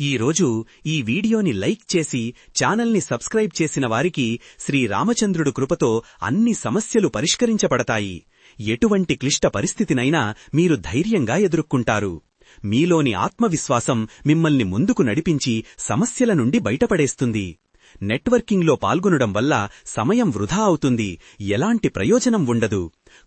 ఈ రోజు ఈ వీడియోని లైక్ చేసి ఛానల్ని సబ్స్క్రైబ్ చేసిన వారికి శ్రీరామచంద్రుడు కృపతో అన్ని సమస్యలు పరిష్కరించబడతాయి. ఎటువంటి క్లిష్ట పరిస్థితినైనా మీరు ధైర్యంగా ఎదుర్కొంటారు. మీలోని ఆత్మవిశ్వాసం మిమ్మల్ని ముందుకు నడిపించి సమస్యల నుండి బయటపడేస్తుంది. నెట్వర్కింగ్లో పాల్గొనడం వల్ల సమయం వృధా అవుతుంది. ఎలాంటి ప్రయోజనం ఉండదు.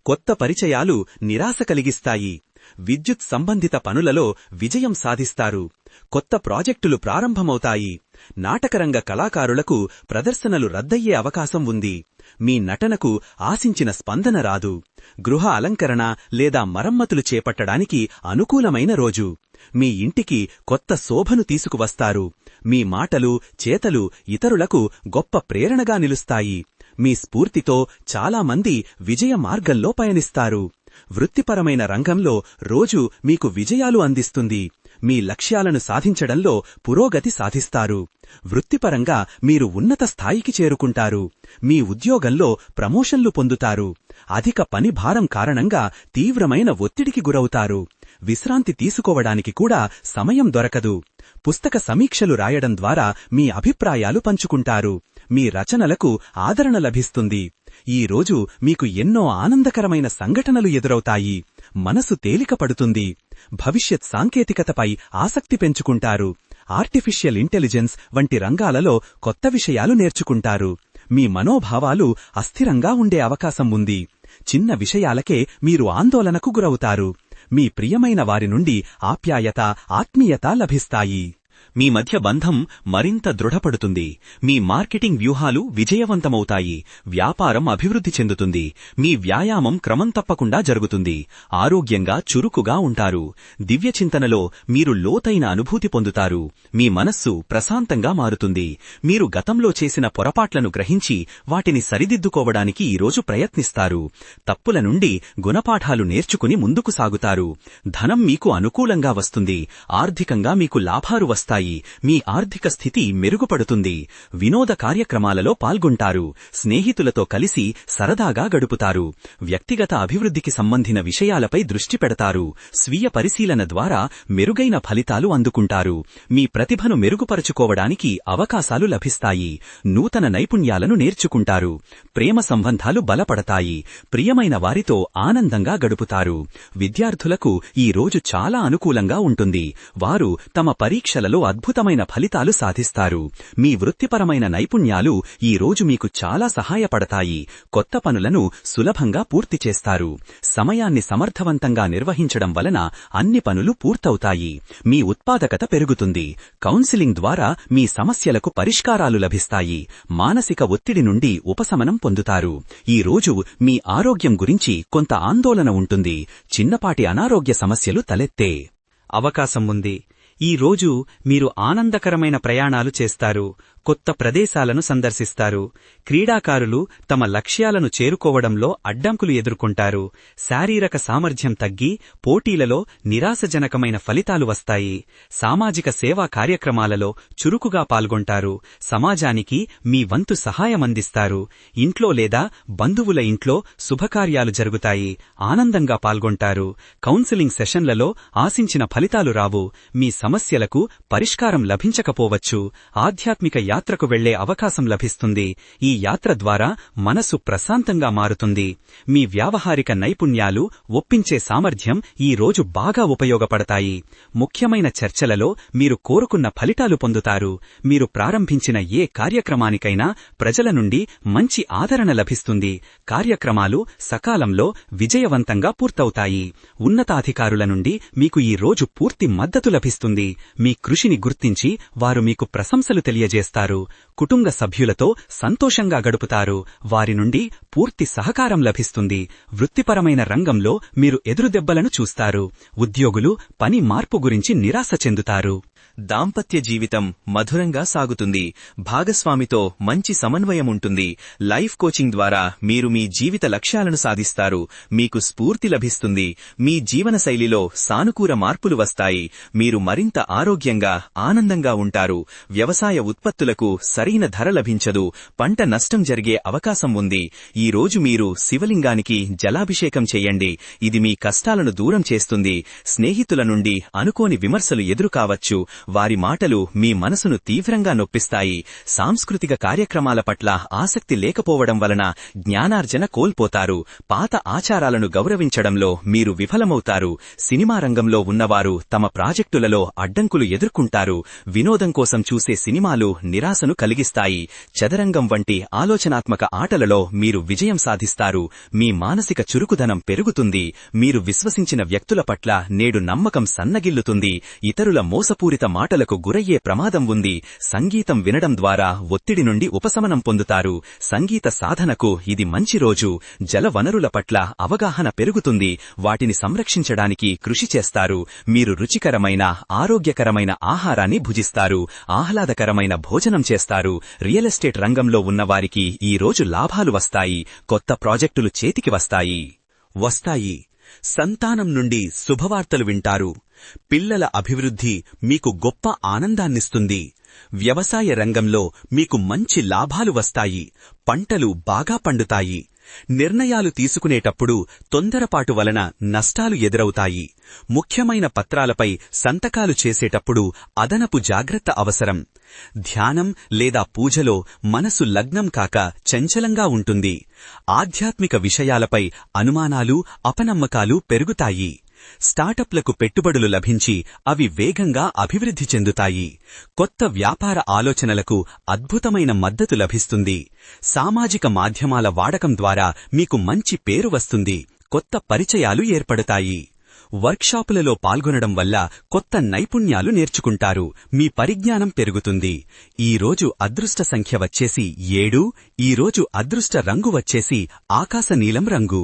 కొత్త పరిచయాలు నిరాశ కలిగిస్తాయి. విద్యుత్ సంబంధిత పనులలో విజయం సాధిస్తారు. కొత్త ప్రాజెక్టులు ప్రారంభమవుతాయి. నాటకరంగ కళాకారులకు ప్రదర్శనలు రద్దయ్యే అవకాశం ఉంది. మీ నటనకు ఆశించిన స్పందన రాదు. గృహ అలంకరణ లేదా మరమ్మతులు చేపట్టడానికి అనుకూలమైన రోజు. మీ ఇంటికి కొత్త శోభను తీసుకువస్తారు. మీ మాటలు చేతలు ఇతరులకు గొప్ప ప్రేరణగా నిలుస్తాయి. మీ స్ఫూర్తితో చాలామంది విజయ మార్గంలో పయనిస్తారు. వృత్తిపరమైన రంగంలో రోజు మీకు విజయాలు అందిస్తుంది. మీ లక్ష్యాలను సాధించడంలో పురోగతి సాధిస్తారు. వృత్తిపరంగా మీరు ఉన్నత స్థాయికి చేరుకుంటారు. మీ ఉద్యోగంలో ప్రమోషన్లు పొందుతారు. అధిక పని భారం కారణంగా తీవ్రమైన ఒత్తిడికి గురవుతారు. విశ్రాంతి తీసుకోవడానికి కూడా సమయం దొరకదు. పుస్తక సమీక్షలు రాయడం ద్వారా మీ అభిప్రాయాలు పంచుకుంటారు. మీ రచనలకు ఆదరణ లభిస్తుంది. ఈ రోజు మీకు ఎన్నో ఆనందకరమైన సంఘటనలు ఎదురవుతాయి. మనసు తేలికపడుతుంది. భవిష్యత్ సాంకేతికతపై ఆసక్తి పెంచుకుంటారు. ఆర్టిఫిషియల్ ఇంటెలిజెన్స్ వంటి రంగాలలో కొత్త విషయాలు నేర్చుకుంటారు. మీ మనోభావాలు అస్థిరంగా ఉండే అవకాశం ఉంది. చిన్న విషయాలకే మీరు ఆందోళనకు గురవుతారు. మీ ప్రియమైన వారి నుండి ఆప్యాయత ఆత్మీయత లభిస్తాయి. మీ మధ్య బంధం మరింత దృఢపడుతుంది. మీ మార్కెటింగ్ వ్యూహాలు విజయవంతమవుతాయి. వ్యాపారం అభివృద్ధి చెందుతుంది. మీ వ్యాయామం క్రమం తప్పకుండా జరుగుతుంది. ఆరోగ్యంగా చురుకుగా ఉంటారు. దివ్యచింతనలో మీరు లోతైన అనుభూతి పొందుతారు. మీ మనస్సు ప్రశాంతంగా మారుతుంది. మీరు గతంలో చేసిన పొరపాట్లను గ్రహించి వాటిని సరిదిద్దుకోవడానికి ఈరోజు ప్రయత్నిస్తారు. తప్పుల నుండి గుణపాఠాలు నేర్చుకుని ముందుకు సాగుతారు. ధనం మీకు అనుకూలంగా వస్తుంది. ఆర్థికంగా మీకు లాభాలు వస్తాయి. మీ ఆర్థిక స్థితి మెరుగుపడుతుంది. వినోద కార్యక్రమాలలో పాల్గొంటారు. స్నేహితులతో కలిసి సరదాగా గడుపుతారు. వ్యక్తిగత అభివృద్ధికి సంబంధిన విషయాలపై దృష్టి పెడతారు. స్వీయ పరిశీలన ద్వారా మెరుగైన ఫలితాలు అందుకుంటారు. మీ ప్రతిభను మెరుగుపరుచుకోవడానికి అవకాశాలు లభిస్తాయి. నూతన నైపుణ్యాలను నేర్చుకుంటారు. ప్రేమ సంబంధాలు బలపడతాయి. ప్రియమైన వారితో ఆనందంగా గడుపుతారు. విద్యార్థులకు ఈ రోజు చాలా అనుకూలంగా ఉంటుంది. వారు తమ పరీక్షలలో అద్భుతమైన ఫలితాలు సాధిస్తారు. మీ వృత్తిపరమైన నైపుణ్యాలు ఈ రోజు మీకు చాలా సహాయపడతాయి. కొత్త పనులను సులభంగా పూర్తి చేస్తారు. సమయాన్ని సమర్థవంతంగా నిర్వహించడం వలన అన్ని పనులు పూర్తవుతాయి. మీ ఉత్పాదకత పెరుగుతుంది. కౌన్సిలింగ్ ద్వారా మీ సమస్యలకు పరిష్కారాలు లభిస్తాయి. మానసిక ఒత్తిడి నుండి ఉపశమనం పొందుతారు. ఈ రోజు మీ ఆరోగ్యం గురించి కొంత ఆందోళన ఉంటుంది. చిన్నపాటి అనారోగ్య సమస్యలు తలెత్తే అవకాశం ఉంది. ఈ రోజు మీరు ఆనందకరమైన ప్రయాణాలు చేస్తారు. కొత్త ప్రదేశాలను సందర్శిస్తారు. క్రీడాకారులు తమ లక్ష్యాలను చేరుకోవడంలో అడ్డంకులు ఎదుర్కొంటారు. శారీరక సామర్థ్యం తగ్గి పోటీలలో నిరాశజనకమైన ఫలితాలు వస్తాయి. సామాజిక సేవా కార్యక్రమాలలో చురుకుగా పాల్గొంటారు. సమాజానికి మీ వంతు సహాయమందిస్తారు ఇంట్లో లేదా బంధువుల ఇంట్లో శుభకార్యాలు జరుగుతాయి. ఆనందంగా పాల్గొంటారు. కౌన్సిలింగ్ సెషన్లలో ఆశించిన ఫలితాలు రావు. మీ సమస్యలకు పరిష్కారం లభించకపోవచ్చు. ఆధ్యాత్మిక యాత్రకు వెళ్ళే అవకాశం లభిస్తుంది. ఈ యాత్ర ద్వారా మనసు ప్రశాంతంగా మారుతుంది. మీ వ్యావహారిక నైపుణ్యాలు ఒప్పించే సామర్థ్యం ఈ రోజు బాగా ఉపయోగపడతాయి. ముఖ్యమైన చర్చలలో మీరు కోరుకున్న ఫలితాలు పొందుతారు. మీరు ప్రారంభించిన ఏ కార్యక్రమానికైనా ప్రజల నుండి మంచి ఆదరణ లభిస్తుంది. కార్యక్రమాలు సకాలంలో విజయవంతంగా పూర్తవుతాయి. ఉన్నతాధికారుల నుండి మీకు ఈ రోజు పూర్తి మద్దతు లభిస్తుంది. మీ కృషిని గుర్తించి వారు మీకు ప్రశంసలు తెలియజేస్తారు. కుటుంబ సభ్యులతో సంతోషంగా గడుపుతారు. వారి నుండి పూర్తి సహకారం లభిస్తుంది. వృత్తిపరమైన రంగంలో మీరు ఎదురుదెబ్బలను చూస్తారు. ఉద్యోగులు పని మార్పు గురించి నిరాశ చెందుతారు. దాంపత్య జీవితం మధురంగా సాగుతుంది. భాగస్వామితో మంచి సమన్వయం ఉంటుంది లైఫ్ కోచింగ్ ద్వారా మీరు మీ జీవిత లక్ష్యాలను సాధిస్తారు. మీకు స్ఫూర్తి లభిస్తుంది. మీ జీవన శైలిలో సానుకూల మార్పులు వస్తాయి. మీరు మరింత ఆరోగ్యంగా ఆనందంగా ఉంటారు. వ్యవసాయ ఉత్పత్తులకు సరైన ధర లభించదు. పంట నష్టం జరిగే అవకాశం ఉంది. ఈ రోజు మీరు శివలింగానికి జలాభిషేకం చేయండి. ఇది మీ కష్టాలను దూరం చేస్తుంది. స్నేహితుల నుండి అనుకోని విమర్శలు ఎదురుకావచ్చు. వారి మాటలు మీ మనసును తీవ్రంగా నొప్పిస్తాయి. సాంస్కృతిక కార్యక్రమాల పట్ల ఆసక్తి లేకపోవడం వలన జ్ఞానార్జన కోల్పోతారు. పాత ఆచారాలను గౌరవించడంలో మీరు విఫలమవుతారు. సినిమా రంగంలో ఉన్నవారు తమ ప్రాజెక్టులలో అడ్డంకులు ఎదుర్కొంటారు. వినోదం కోసం చూసే సినిమాలు నిరాశను కలిగిస్తాయి. చదరంగం వంటి ఆలోచనాత్మక ఆటలలో మీరు విజయం సాధిస్తారు. మీ మానసిక చురుకుదనం పెరుగుతుంది. మీరు విశ్వసించిన వ్యక్తుల పట్ల నేడు నమ్మకం సన్నగిల్లుతుంది. ఇతరుల మోసపూరిత మాటలకు గురయ్యే ప్రమాదం ఉంది. సంగీతం వినడం ద్వారా ఒత్తిడి నుండి ఉపశమనం పొందుతారు. సంగీత సాధనకు ఇది మంచి రోజు. జలవనరుల పట్ల అవగాహన పెరుగుతుంది. వాటిని సంరక్షించడానికి కృషి చేస్తారు. మీరు రుచికరమైన ఆరోగ్యకరమైన ఆహారాన్ని భుజిస్తారు. ఆహ్లాదకరమైన భోజనం చేస్తారు. రియల్ ఎస్టేట్ రంగంలో ఉన్నవారికి ఈ రోజు లాభాలు వస్తాయి. కొత్త ప్రాజెక్టులు చేతికి వస్తాయి. వస్తాయి. సంతానం నుండి శుభవార్తలు వింటారు. పిల్లల అభివృద్ధి మీకు గొప్ప ఆనందాన్నిస్తుంది. వ్యవసాయ రంగంలో మీకు మంచి లాభాలు వస్తాయి. పంటలు బాగా పండుతాయి. నిర్ణయాలు తీసుకునేటప్పుడు తొందరపాటు వలన నష్టాలు ఎదురవుతాయి. ముఖ్యమైన పత్రాలపై సంతకాలు చేసేటప్పుడు అదనపు జాగ్రత్త అవసరం. ధ్యానం లేదా పూజలో మనసు లగ్నం కాక చంచలంగా ఉంటుంది. ఆధ్యాత్మిక విషయాలపై అనుమానాలు అపనమ్మకాలు పెరుగుతాయి. స్టార్టప్లకు పెట్టుబడులు లభించి అవి వేగంగా అభివృద్ధి చెందుతాయి. కొత్త వ్యాపార ఆలోచనలకు అద్భుతమైన మద్దతు లభిస్తుంది. సామాజిక మాధ్యమాల వాడకం ద్వారా మీకు మంచి పేరు వస్తుంది. కొత్త పరిచయాలు ఏర్పడతాయి. వర్క్షాపులలో పాల్గొనడం వల్ల కొత్త నైపుణ్యాలు నేర్చుకుంటారు. మీ పరిజ్ఞానం పెరుగుతుంది. ఈ రోజు అదృష్ట సంఖ్య వచ్చేసి ఏడు ఈ రోజు అదృష్ట రంగు వచ్చేసి ఆకాశనీలం రంగు.